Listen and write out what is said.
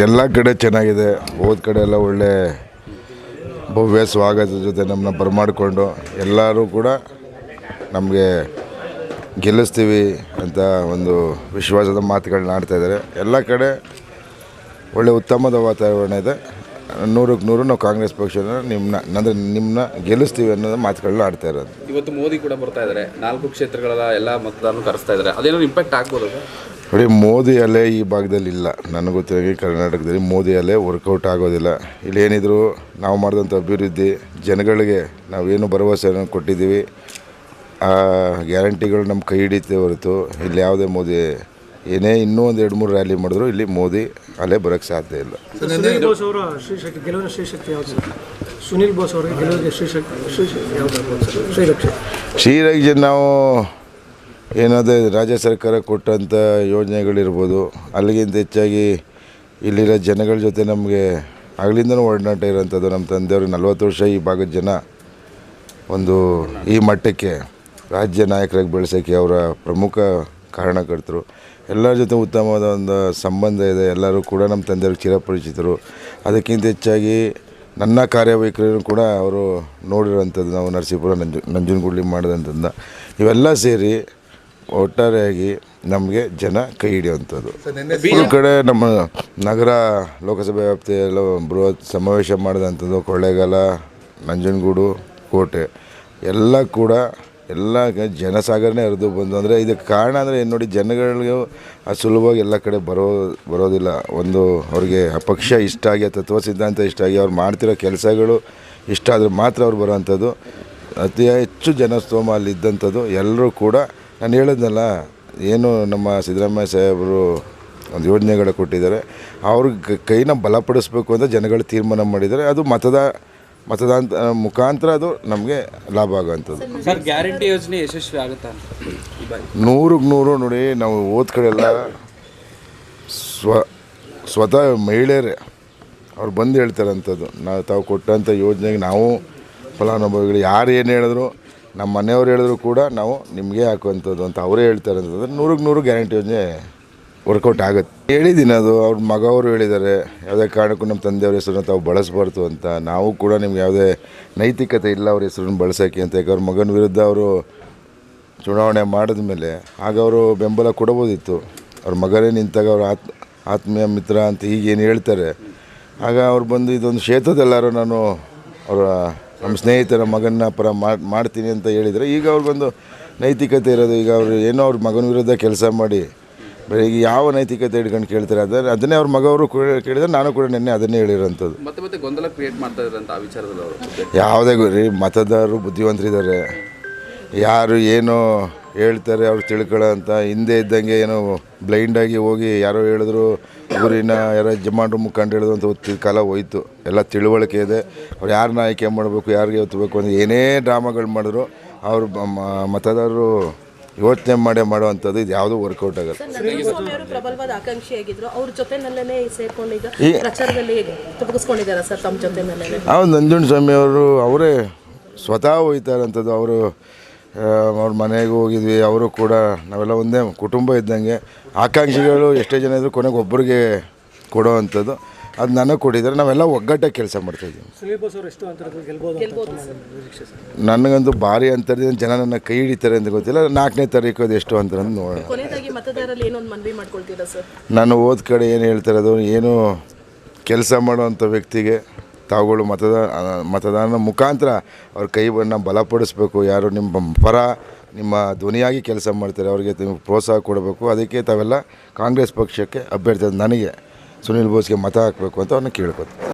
ಎಲ್ಲ ಕಡೆ ಚೆನ್ನಾಗಿದೆ. ಹೋದ ಕಡೆ ಎಲ್ಲ ಒಳ್ಳೆ ಭವ್ಯ ಸ್ವಾಗತದ ಜೊತೆ ನಮ್ಮನ್ನ ಬರಮಾಡಿಕೊಂಡು ಎಲ್ಲರೂ ಕೂಡ ನಮಗೆ ಗೆಲ್ಲಿಸ್ತೀವಿ ಅಂತ ಒಂದು ವಿಶ್ವಾಸದ ಮಾತುಗಳನ್ನ ಆಡ್ತಾಯಿದ್ದಾರೆ ಎಲ್ಲ ಕಡೆ ಒಳ್ಳೆ ಉತ್ತಮದ ವಾತಾವರಣ ಇದೆ. ನೂರಕ್ಕೆ ನೂರು ನಾವು ಕಾಂಗ್ರೆಸ್ ಪಕ್ಷನ ನಿಮ್ಮನ್ನ ಅಂದರೆ ನಿಮ್ಮನ್ನ ಗೆಲ್ಲಿಸ್ತೀವಿ ಅನ್ನೋದು ಮಾತುಗಳನ್ನ ಆಡ್ತಾ ಇರೋದು. ಇವತ್ತು ಮೋದಿ ಕೂಡ ಬರ್ತಾ ಇದ್ದಾರೆ ನಾಲ್ಕು ಕ್ಷೇತ್ರಗಳ ಎಲ್ಲ ಮತದಾರರು ಕರೆಸ್ತಾ ಇದ್ದಾರೆ ಅದೇನೋ ಇಂಪ್ಯಾಕ್ಟ್ ಆಗ್ಬೋದು ನೋಡಿ ಮೋದಿ ಅಲೆ ಈ ಭಾಗದಲ್ಲಿ ಇಲ್ಲ. ನನಗೆ ಗೊತ್ತಿರೋಂಗೆ ಕರ್ನಾಟಕದಲ್ಲಿ ಮೋದಿ ಅಲೆ ವರ್ಕೌಟ್ ಆಗೋದಿಲ್ಲ. ಇಲ್ಲಿ ಏನಿದ್ರು ನಾವು ಮಾಡಿದಂಥ ಅಭಿವೃದ್ಧಿ ಜನಗಳಿಗೆ ನಾವೇನು ಭರವಸೆಯನ್ನು ಕೊಟ್ಟಿದ್ದೀವಿ ಆ ಗ್ಯಾರಂಟಿಗಳು ನಮ್ಮ ಕೈ ಹಿಡಿತೆ ಹೊರತು ಇಲ್ಲಿ ಯಾವುದೇ ಮೋದಿ ಏನೇ ಇನ್ನೂ ಒಂದು ಎರಡು ಮೂರು ರ್ಯಾಲಿ ಮಾಡಿದ್ರು ಇಲ್ಲಿ ಮೋದಿ ಅಲ್ಲೇ ಬರೋಕ್ಕೆ ಸಾಧ್ಯ ಇಲ್ಲ. ಸುನೀಲ್ ಬೋಸ್ ಅವರ ಶ್ರೀಶಕ್ತಿ ಗೆಲುವಿನ ಶ್ರೀಶಕ್ತಿ ಯಾವುದು ಸರ್? ಸುನೀಲ್ ಬೋಸ್ ಅವರಿಗೆ ಗೆಲುವಿಗೆ ಶ್ರೀಶಕ್ತಿ ಶ್ರೀಶಕ್ತಿ ಯಾವುದು ಆಗ್ಬೋದು ಸರ್? ಶ್ರೀರಕ್ಷೆ ಶ್ರೀರಂಗ ನಾವು ಏನಾದರೂ ರಾಜ್ಯ ಸರ್ಕಾರ ಕೊಟ್ಟಂಥ ಯೋಜನೆಗಳಿರ್ಬೋದು ಅಲ್ಲಿಗಿಂತ ಹೆಚ್ಚಾಗಿ ಇಲ್ಲಿರೋ ಜನಗಳ ಜೊತೆ ನಮಗೆ ಆಗಲಿಂದನೂ ಒಡನಾಟ ಇರೋಂಥದ್ದು ನಮ್ಮ ತಂದೆಯವ್ರಿಗೆ ನಲ್ವತ್ತು ವರ್ಷ ಈ ಭಾಗದ ಜನ ಒಂದು ಈ ಮಟ್ಟಕ್ಕೆ ರಾಜ್ಯ ನಾಯಕರಾಗಿ ಬೆಳೆಸೋಕ್ಕೆ ಅವರ ಪ್ರಮುಖ ಕಾರಣಕರ್ತರು. ಎಲ್ಲರ ಜೊತೆ ಉತ್ತಮವಾದ ಒಂದು ಸಂಬಂಧ ಇದೆ. ಎಲ್ಲರೂ ಕೂಡ ನಮ್ಮ ತಂದೆಯವರು ಚಿರಪರಿಚಿತರು. ಅದಕ್ಕಿಂತ ಹೆಚ್ಚಾಗಿ ನನ್ನ ಕಾರ್ಯವೈಖರಿಯನ್ನು ಕೂಡ ಅವರು ನೋಡಿರೋಂಥದ್ದು ನಾವು ನರಸೀಪುರ ನಂಜು ನಂಜನಗೂಡ್ಲಿ ಮಾಡಿದಂಥದ್ದು ಇವೆಲ್ಲ ಸೇರಿ ಒಟ್ಟಾರೆಯಾಗಿ ನಮಗೆ ಜನ ಕೈ ಹಿಡಿಯುವಂಥದ್ದು. ಒಂದು ಕಡೆ ನಮ್ಮ ನಗರ ಲೋಕಸಭೆ ವ್ಯಾಪ್ತಿಯಲ್ಲೂ ಬೃಹತ್ ಸಮಾವೇಶ ಮಾಡಿದಂಥದ್ದು ಕೊಳ್ಳೇಗಾಲ ನಂಜನಗೂಡು ಕೋಟೆ. ಎಲ್ಲ ಕೂಡ ಎಲ್ಲ ಜನಸಾಗರನೇ ಹರಿದು ಬಂದು, ಅಂದರೆ ಇದಕ್ಕೆ ಕಾರಣ ಅಂದರೆ ಏನು ನೋಡಿ, ಜನಗಳಿಗೂ ಸುಲಭವಾಗಿ ಎಲ್ಲ ಕಡೆ ಬರೋ, ಬರೋದಿಲ್ಲ. ಒಂದು ಅವ್ರಿಗೆ ಪಕ್ಷ ಇಷ್ಟ ಆಗಿ ತತ್ವ ಸಿದ್ಧಾಂತ ಇಷ್ಟ ಆಗಿ ಅವ್ರು ಮಾಡ್ತಿರೋ ಕೆಲಸಗಳು ಇಷ್ಟ ಆದರೆ ಮಾತ್ರ ಅವ್ರು ಬರೋವಂಥದ್ದು. ಅತಿ ಹೆಚ್ಚು ಜನಸ್ತೋಮ ಅಲ್ಲಿ ಇದ್ದಂಥದ್ದು ಎಲ್ಲರೂ ಕೂಡ, ನಾನು ಹೇಳಿದ್ನಲ್ಲ, ಏನು ನಮ್ಮ ಸಿದ್ದರಾಮಯ್ಯ ಸಾಹೇಬರು ಒಂದು ಯೋಜನೆಗಳು ಕೊಟ್ಟಿದ್ದಾರೆ. ಅವ್ರಿಗೆ ಕೈನ ಬಲಪಡಿಸ್ಬೇಕು ಅಂತ ಜನಗಳು ತೀರ್ಮಾನ ಮಾಡಿದ್ದಾರೆ. ಅದು ಮತದ ಮತದಾನ ಮುಖಾಂತರ ಅದು ನಮಗೆ ಲಾಭ ಆಗುವಂಥದ್ದು. ಸರ್ ಗ್ಯಾರಂಟಿ ಯೋಜನೆ ಯಶಸ್ವಿ ಆಗುತ್ತಾ? ನೂರಿಗೆ ನೂರು ನೋಡಿ ನಾವು ಓದ್ ಕಡೆ ಎಲ್ಲ ಸ್ವ ಸ್ವತಃ ಮಹಿಳೆಯರೇ ಅವ್ರು ಬಂದು ಹೇಳ್ತಾರಂಥದ್ದು. ನಾವು ತಾವು ಕೊಟ್ಟಂಥ ಯೋಜನೆಗೆ ನಾವು ಫಲಾನುಭವಿಗಳು ಯಾರು ಏನು ಹೇಳಿದ್ರು ನಮ್ಮ ಮನೆಯವ್ರು ಹೇಳಿದ್ರು ಕೂಡ ನಾವು ನಿಮಗೆ ಹಾಕುವಂಥದ್ದು ಅಂತ ಅವರೇ ಹೇಳ್ತಾರೆ ಅಂತಂದ್ರೆ ನೂರಿಗೆ ನೂರು ಗ್ಯಾರಂಟಿ ಯೋಜನೆ ವರ್ಕೌಟ್ ಆಗುತ್ತೆ. ಹೇಳಿದ್ದೀನಿ ಅದು, ಅವ್ರ ಮಗವರು ಹೇಳಿದ್ದಾರೆ ಯಾವುದೇ ಕಾರಣಕ್ಕೂ ನಮ್ಮ ತಂದೆಯವ್ರ ಹೆಸರನ್ನ ತಾವು ಬಳಸಬಾರ್ದು ಅಂತ. ನಾವು ಕೂಡ ನಿಮ್ಗೆ ಯಾವುದೇ ನೈತಿಕತೆ ಇಲ್ಲ ಅವ್ರ ಹೆಸರನ್ನು ಬಳಸೋಕೆ ಅಂತ. ಯಾಕೆ ಅವ್ರ ಮಗನ ವಿರುದ್ಧ ಅವರು ಚುನಾವಣೆ ಮಾಡಿದ ಮೇಲೆ, ಆಗ ಅವರು ಬೆಂಬಲ ಕೊಡಬೋದಿತ್ತು. ಅವ್ರ ಮಗನೇ ನಿಂತಾಗ ಅವ್ರ ಆತ್, ಆತ್ಮೀಯ ಮಿತ್ರ ಅಂತ ಈಗೇನು ಹೇಳ್ತಾರೆ. ಆಗ ಅವ್ರು ಬಂದು ಇದೊಂದು ಶೇತದೆಲ್ಲರೂ ನಾನು ಅವರ ನಮ್ಮ ಸ್ನೇಹಿತರ ಮಗನ ಪರ ಮಾಡ್- ಮಾಡ್ತೀನಿ ಅಂತ ಹೇಳಿದರೆ, ಈಗ ಅವ್ರು ಬಂದು ನೈತಿಕತೆ ಇರೋದು, ಈಗ ಅವರು ಏನೋ ಅವ್ರ ಮಗನ ವಿರುದ್ಧ ಕೆಲಸ ಮಾಡಿ ಬರೀ ಈಗ ಯಾವ ನೈತಿಕತೆ ಹಿಡ್ಕೊಂಡು ಕೇಳ್ತಾರೆ ಅದನ್ನ ಅದನ್ನೇ ಅವ್ರ ಮಗವರು ಕೂಡ ಕೇಳಿದ್ರೆ ನಾನು ಕೂಡ ನಿನ್ನೆ ಅದನ್ನೇ ಹೇಳಿರೋಂಥದ್ದು. ಮತ್ತೆ ಮತ್ತೆ ಗೊಂದಲ ಕ್ರಿಯೇಟ್ ಮಾಡ್ತಾ ಇದ್ರಂತ ಆ ವಿಚಾರದಲ್ಲಿ ಅವರು ಯಾವುದೇ ಗುರಿ ಮತದಾರರು ಬುದ್ಧಿವಂತರಿದ್ದಾರೆ. ಯಾರು ಏನು ಹೇಳ್ತಾರೆ ಅವ್ರು ತಿಳ್ಕೊಳ್ಳೋ ಅಂತ ಹಿಂದೆ ಇದ್ದಂಗೆ ಏನೋ ಬ್ಲೈಂಡಾಗಿ ಹೋಗಿ ಯಾರೋ ಹೇಳಿದ್ರು ಊರಿನ ಯಾರೋ ಜಮಾಂಡ್ರು ಮುಖಂಡ ಹೇಳಿದ್ರು ಅಂತ ಕಾಲ ಹೋಯ್ತು. ಎಲ್ಲ ತಿಳುವಳಿಕೆ ಇದೆ. ಅವ್ರು ಯಾರನ್ನ ಆಯ್ಕೆ ಮಾಡಬೇಕು ಯಾರಿಗೆ ಒತ್ತಬೇಕು ಅಂತ ಏನೇ ಡ್ರಾಮಾಗಳು ಮಾಡಿದ್ರು ಅವರು ಮತದಾರರು ಯೋಚನೆ ಮಾಡೇ ಮಾಡುವಂಥದ್ದು ಇದು ಯಾವುದೂ ವರ್ಕೌಟ್ ಆಗಲ್ಲ. ಪ್ರಬಲವಾದ ಆಕಾಂಕ್ಷಿಯಾಗಿದ್ರು ಅವ್ರ ಜೊತೆನಲ್ಲೇ ಸೇರ್ಕೊಂಡು ಈಗ ಈ- ಪ್ರಚಾರದಲ್ಲಿ ತೊಡಗಿಸ್ಕೊಂಡಿದ್ದಾರೆ ಸರ್ ತಮ್ಮ ಜೊತೆನಲ್ಲೇ ಹೌದು ನಂಜುಂಡ ಸ್ವಾಮಿ ಅವರು ಅವರೇ ಸ್ವತಃ ಹೋಗ್ತಾರಂಥದ್ದು ಅವರು ಅವ್ರ ಮನೆಗೆ ಹೋಗಿದ್ವಿ. ಅವರು ಕೂಡ ನಾವೆಲ್ಲ ಒಂದೇ ಕುಟುಂಬ ಇದ್ದಂಗೆ. ಆಕಾಂಕ್ಷಿಗಳು ಎಷ್ಟೇ ಜನ ಇದ್ರು ಕೊನೆಗೆ ಒಬ್ಬರಿಗೆ ಕೊಡೋ ಅಂಥದ್ದು ಅದು ನನಗೆ ಕೊಟ್ಟಿದ್ದಾರೆ. ನಾವೆಲ್ಲ ಒಗ್ಗಟ್ಟಾಗಿ ಕೆಲಸ ಮಾಡ್ತಾಯಿದ್ದೀವಿ ನನಗಂತೂ ಭಾರಿ ಅಂತರದಿಂದ ಜನ ನನ್ನ ಕೈ ಹಿಡಿತಾರೆ ಅಂತ ಗೊತ್ತಿಲ್ಲ. ನಾಲ್ಕನೇ ತಾರೀಕು ಅದು ಎಷ್ಟು ಅಂತರ ಅಂತ ನೋಡೋಣ ನಾನು ಓದ್ ಕಡೆ ಏನು ಹೇಳ್ತಾರೆ ಅದು ಏನು ಕೆಲಸ ಮಾಡುವಂಥ ವ್ಯಕ್ತಿಗೆ ತಾವುಗಳು ಮತದಾನ ಮತದಾನ ಮುಖಾಂತರ ಅವ್ರ ಕೈ ಬಣ್ಣ ಬಲಪಡಿಸ್ಬೇಕು. ಯಾರು ನಿಮ್ಮ ಪರ ನಿಮ್ಮ ಧ್ವನಿಯಾಗಿ ಕೆಲಸ ಮಾಡ್ತಾರೆ ಅವರಿಗೆ ನೀವು ಪ್ರೋತ್ಸಾಹ ಕೊಡಬೇಕು. ಅದಕ್ಕೆ ತಾವೆಲ್ಲ ಕಾಂಗ್ರೆಸ್ ಪಕ್ಷಕ್ಕೆ ಅಭ್ಯರ್ಥಿ ನನಗೆ. ಸುನೀಲ್ ಬೋಸ್ಗೆ ಮತ ಹಾಕಬೇಕು ಅಂತ ಅವ್ರನ್ನ ಕೇಳ್ಕೊತೀನಿ